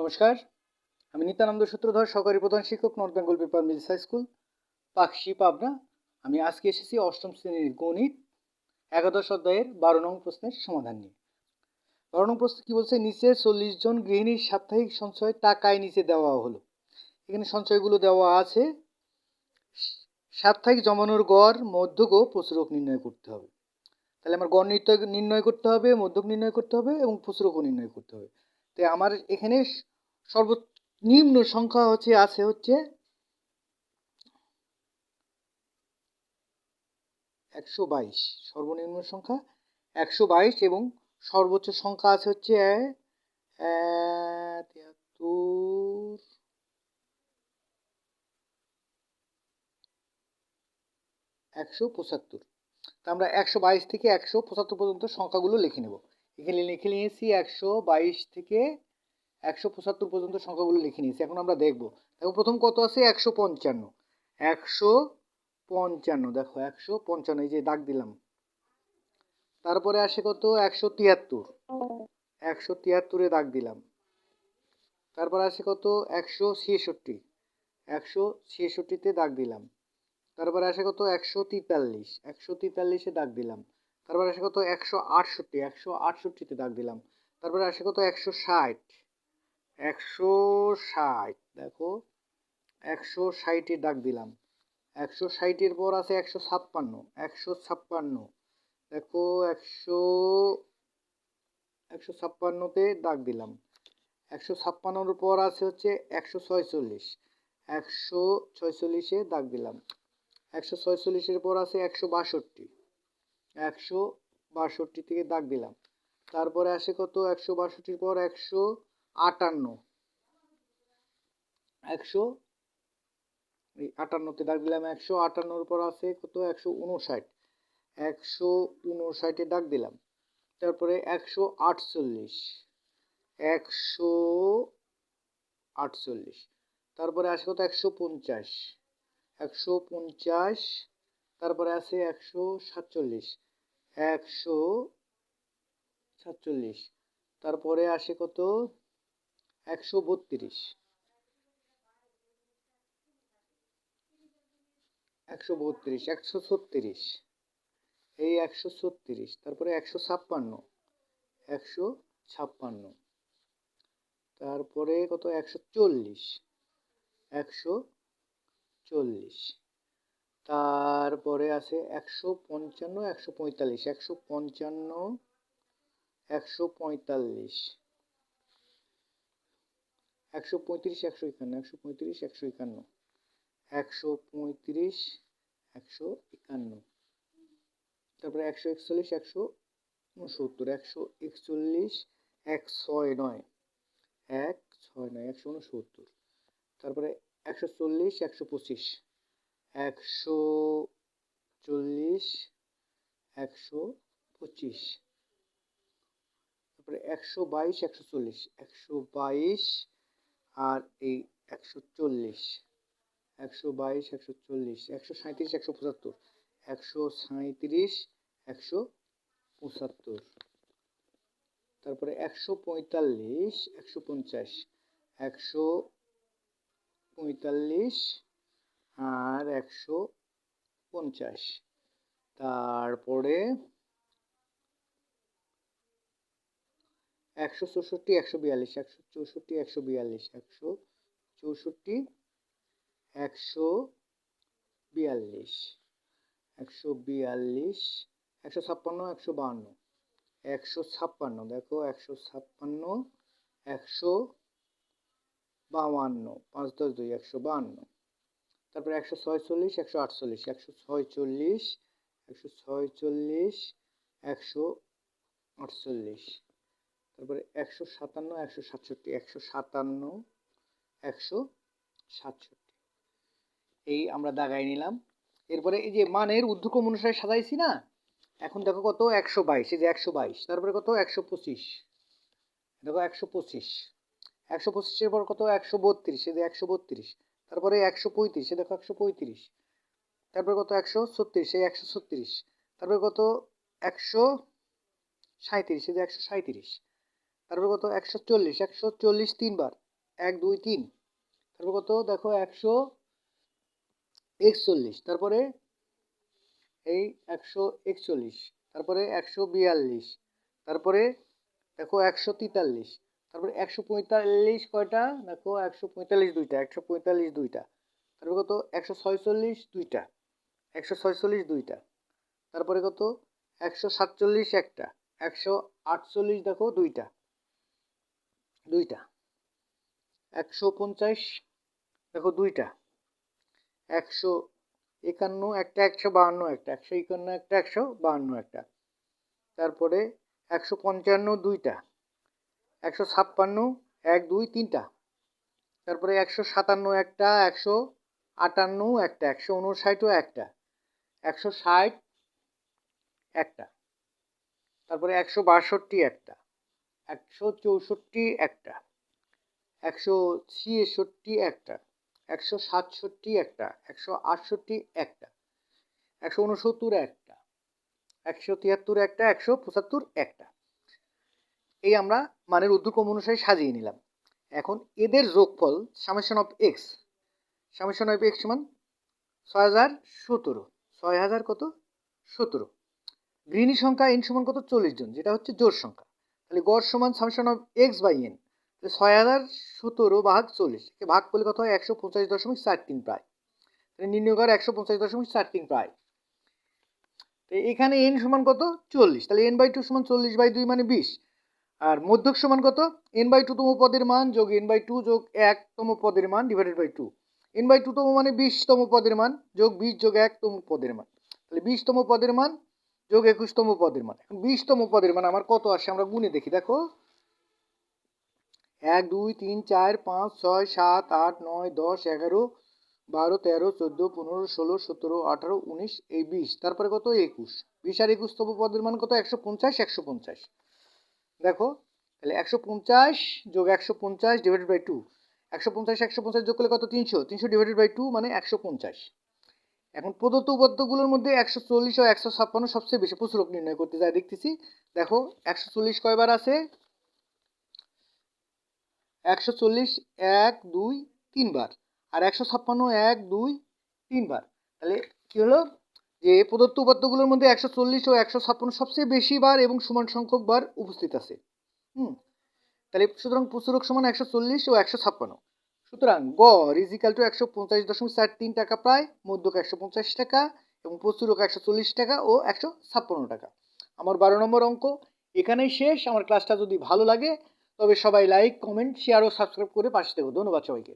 নমস্কার। আমি নিত্যানন্দ সূত্রধর, সহকারী প্রধান শিক্ষক north Bengal paper mills high school Pakshi, Pabna. আমি আজকে এসেছি অষ্টম শ্রেণির গণিত, একাদশ অধ্যায়ের বারো নং প্রশ্নের সমাধান নিয়ে। বারো নং প্রশ্ন কী বলছে? নিচে চল্লিশ জন গৃহিণীর সাপ্তাহিক সঞ্চয় টাকায় নিচে দেওয়া হলো। এখানে সঞ্চয়গুলো দেওয়া আছে। সাপ্তাহিক জমানোর গড়, মধ্যক ও প্রচুরক নির্ণয় করতে হবে। তাহলে আমার গড় নির্ণয় নির্ণয় করতে হবে, মধ্যক নির্ণয় করতে হবে এবং প্রচুরকও নির্ণয় করতে হবে। তাই আমার এখানে সর্বনিম্ন সংখ্যা হচ্ছে, আছে হচ্ছে একশো বাইশ। সর্বনিম্ন সংখ্যা একশো বাইশ এবং সর্বোচ্চ সংখ্যা আছে হচ্ছে তিয়াত্তর একশো পঁচাত্তর। তা আমরা একশো বাইশ থেকে একশো পঁচাত্তর পর্যন্ত সংখ্যাগুলো লিখে নেব। এখানে লিখে নিয়েছি একশো বাইশ থেকে একশো পঁচাত্তর পর্যন্ত সংখ্যাগুলো লিখে নিয়েছি। এখন আমরা দেখব। দেখো, প্রথম কত আছে? একশো পঞ্চান্ন। একশো পঞ্চান্ন, দেখো, একশো পঞ্চান্ন, এই যে দাগ দিলাম। তারপরে আসে কত? একশো তিয়াত্তর। একশো তিয়াত্তরে দাগ দিলাম। তারপর আসে কত? একশো ছেষট্টি। একশো ছেষট্টিতে দাগ দিলাম। তারপরে আসে কত? একশো তেতাল্লিশ। একশো তেতাল্লিশে দাগ দিলাম। তারপরে আসে কত? একশো আটষট্টি। একশো আটষট্টিতে দাগ দিলাম। তারপরে আসে কত? একশো ষাট। একশো ষাট, দেখো। একশো ষাটে ডাক দিলাম। একশো ষাটের পর আছে একশো ছাপ্পান্ন একশো ছাপ্পান্ন। দেখো, একশো একশো ছাপ্পান্নতে দাগ দিলাম। একশো ছাপ্পান্নর পর আছে হচ্ছে একশো ছয়চল্লিশ। একশো ছয়চল্লিশে দাগ দিলাম। একশো ছয়চল্লিশের পর আছে একশো বাষট্টি। একশো বাষট্টি থেকে দাগ দিলাম। তারপরে আসে কত? একশো বাষট্টির পর একশো আটান্ন। একশো, এই আটান্নতে ডাক দিলাম একশো, আটান্নর পর আছে কত? একশো উনষাট। একশো উনষাটে ডাক দিলাম। তারপরে একশো আটচল্লিশ। একশো আটচল্লিশ। তারপরে আসে কত? একশো পঞ্চাশ। একশো পঞ্চাশ, তারপরে আছে একশো সাতচল্লিশ। একশো সাতচল্লিশ। তারপরে আসে কত? একশো বত্রিশ। একশো বত্রিশ, একশো ছত্রিশ। এই একশো ছত্রিশ, তারপরে একশো ছাপ্পান্ন। একশো ছাপ্পান্ন। তারপরে কত? একশো চল্লিশ। একশো চল্লিশ। তারপরে আছে একশো পঞ্চান্ন, একশো পঁয়তাল্লিশ। একশো পঞ্চান্ন, একশো পঁয়তাল্লিশ। একশো পঁয়ত্রিশ, একশো একান্ন, একশো পঁয়ত্রিশ, একশো একান্ন। একশো পঁয়ত্রিশ, একশো একান্ন। তারপরে একশো একচল্লিশ, একশো উনসত্তর, একশো একচল্লিশ এক ছয় নয়। এক ছয় নয়, একশো উনসত্তর। তারপরে একশো চল্লিশ, একশো পঁচিশ। একশো চল্লিশ, একশো পঁচিশ। তারপরে একশো বাইশ, একশো চল্লিশ। একশো বাইশ আর এই একশো চল্লিশ, একশো বাইশ, একশো চল্লিশ, একশো সাঁত্রিশ একশো পঁচাত্তর, একশো সাঁত্রিশ একশো পঁচাত্তর। তারপরে একশো পঁয়তাল্লিশ, একশো পঞ্চাশ, একশো পঁয়তাল্লিশ আর একশো পঞ্চাশ। তারপরে একশো চৌষট্টি, একশো বিয়াল্লিশ, একশো চৌষট্টি, একশো বিয়াল্লিশ, একশো চৌষট্টি, একশো বিয়াল্লিশ একশো বিয়াল্লিশ, একশো ছাপ্পান্ন, একশো বাহান্ন, একশো ছাপ্পান্ন, দেখো, একশো ছাপ্পান্ন, একশো বাহান্ন, পাঁচ দশ দুই, একশো বাহান্ন, তারপরে একশো ছয়চল্লিশ, একশো আটচল্লিশ, একশো ছয়চল্লিশ একশো ছয়চল্লিশ, একশো আটচল্লিশ। তারপরে একশো সাতান্ন, একশো সাতষট্টি, একশো সাতান্ন, একশো সাতষট্টি। এই আমরা দাগাই নিলাম। এরপরে এই যে মানের ঊর্ধ্বক্রম অনুসারে সাজাইছি না, এখন দেখো কত? একশো বাইশ, এই যে একশো বাইশ, তারপরে কত? একশো পঁচিশ। দেখো একশো পঁচিশ। একশো পঁচিশের পর কত? একশো বত্রিশ, এই যে একশো বত্রিশ। তারপরে একশো পঁয়ত্রিশ এ দেখো একশো পঁয়ত্রিশ। তারপরে কত? একশো ছত্রিশ, এই একশো ছত্রিশ। তারপরে কত? একশো সাঁত্রিশ এই যে একশো সাঁত্রিশ তারপরে কত? একশো চল্লিশ। একশো চল্লিশ তিনবার। এক, দুই, তিন। তারপর কত? দেখো, একশো একচল্লিশ। তারপরে এই একশো একচল্লিশ। তারপরে একশো বিয়াল্লিশ। তারপরে দেখো, একশো তেতাল্লিশ। তারপরে একশো পঁয়তাল্লিশ কয়টা? দেখো, একশো পঁয়তাল্লিশ দুইটা। একশো পঁয়তাল্লিশ দুইটা। তারপরে কত? একশো ছয়চল্লিশ দুইটা। একশো ছয়চল্লিশ দুইটা। তারপরে কত? একশো সাতচল্লিশ একটা। একশো আটচল্লিশ দেখো, দুইটা। দুইটা। একশো পঞ্চাশ, দেখো দুইটা। একশো একান্ন, একটা একশো বাহান্ন, একটা একশো একান্ন, একটা একশো বাহান্ন, একটা। তারপরে একশো পঞ্চান্ন, দুইটা। একশো ছাপ্পান্ন, এক, দুই, তিনটা। তারপরে একশো সাতান্ন, একটা। একশো আটান্ন, একটা। একশো উনষাটও একটা। একশো ষাট, একটা। তারপরে একশো বাষট্টি, একটা। একশো চৌষট্টি একটা, একশো ছিষট্টি একটা, একশো সাতষট্টি একটা, একশো আটষট্টি একটা, একশো উনসত্তর একটা, একশো তিয়াত্তর একটা, একশো পঁচাত্তর একটা। এই আমরা মানের উদ্দুক্রম অনুসারে সাজিয়ে নিলাম। এখন এদের যোগফল summation of X, summation of X সমান ছয় হাজার সতেরো, ছয় হাজার কত? সতেরো। গৃহিণী সংখ্যা এন সমান কত? চল্লিশ জন, যেটা হচ্ছে জোর সংখ্যা। তাহলে গড় সমান summation of X by N তাহলে ছয় হাজার সতেরো ভাগ চল্লিশ, একে ভাগ করলে কত হয়? একশো পঞ্চাশ দশমিক চার তিন প্রায়। তাহলে নির্ণয় কর একশো পঞ্চাশ দশমিক চার তিন প্রায়। তো এখানে এন সমান কত? চল্লিশ। তাহলে এন বাই টু সমান চল্লিশ বাই দুই মানে বিশ। আর মধ্যক সমান কত? এন বাই টু তম পদের মান যোগ এন বাই টু যোগ একতম পদের মান divided by two N by two তম মানে বিশতম পদের মান যোগ বিশ যোগ একতম পদের মান। তাহলে বিশতম পদের মান যোগ একুশতম পদের মান। বিশতম পদের মান আমার কত আসে? আমরা গুনে দেখি, দেখো। এক, দুই, তিন, চার, পাঁচ, ছয়, সাত, আট, নয়, দশ, এগারো, বারো, তেরো, চোদ্দ, পনেরো, ষোলো, সতেরো, আঠারো, উনিশ, এই বিশ। তারপরে কত? একুশ। বিশ আর একুশতম পদের মান কত? একশো পঞ্চাশ একশো পঞ্চাশ। দেখো, তাহলে একশো পঞ্চাশ যোগ একশো পঞ্চাশ ডিভাইডেড বাই টু একশো পঞ্চাশ একশো পঞ্চাশ যোগ করলে কত? তিনশো। তিনশো ডিভাইডেড বাই টু মানে একশো পঞ্চাশ। এখন প্রদত্ত উপাদ্যগুলোর মধ্যে একশো চল্লিশ ও একশো ছাপ্পান্ন সবচেয়ে বেশি প্রচুরক নির্ণয় করতে যায়, দেখতেছি। দেখো, একশো চল্লিশ কয়বার আছে? একশো চল্লিশ, এক, দুই, তিনবার। আর একশো ছাপ্পান্ন, এক, দুই, তিনবার। তাহলে কী হলো? যে প্রদত্ত উপাত্তগুলোর মধ্যে একশো চল্লিশ ও একশো ছাপ্পান্ন সবচেয়ে বেশি বার এবং সমান সংখ্যক বার উপস্থিত আছে। হুম। তাহলে সুতরাং প্রচুরক সমান একশো চল্লিশ ও একশো ছাপ্পান্ন। সুতরাং গ ইজিক্যাল টু একশো পঞ্চাশ দশমিক চার তিন টাকা প্রায়, মধ্যক একশো পঞ্চাশ টাকা এবং প্রচুরক একশো চল্লিশ টাকা ও একশো ছাপ্পান্ন টাকা। আমার বারো নম্বর অঙ্ক, এখানেই শেষ। আমার ক্লাসটা যদি ভালো লাগে, তবে সবাই লাইক কমেন্ট শেয়ার ও সাবস্ক্রাইব করে পাশে থেকো। ধন্যবাদ সবাইকে।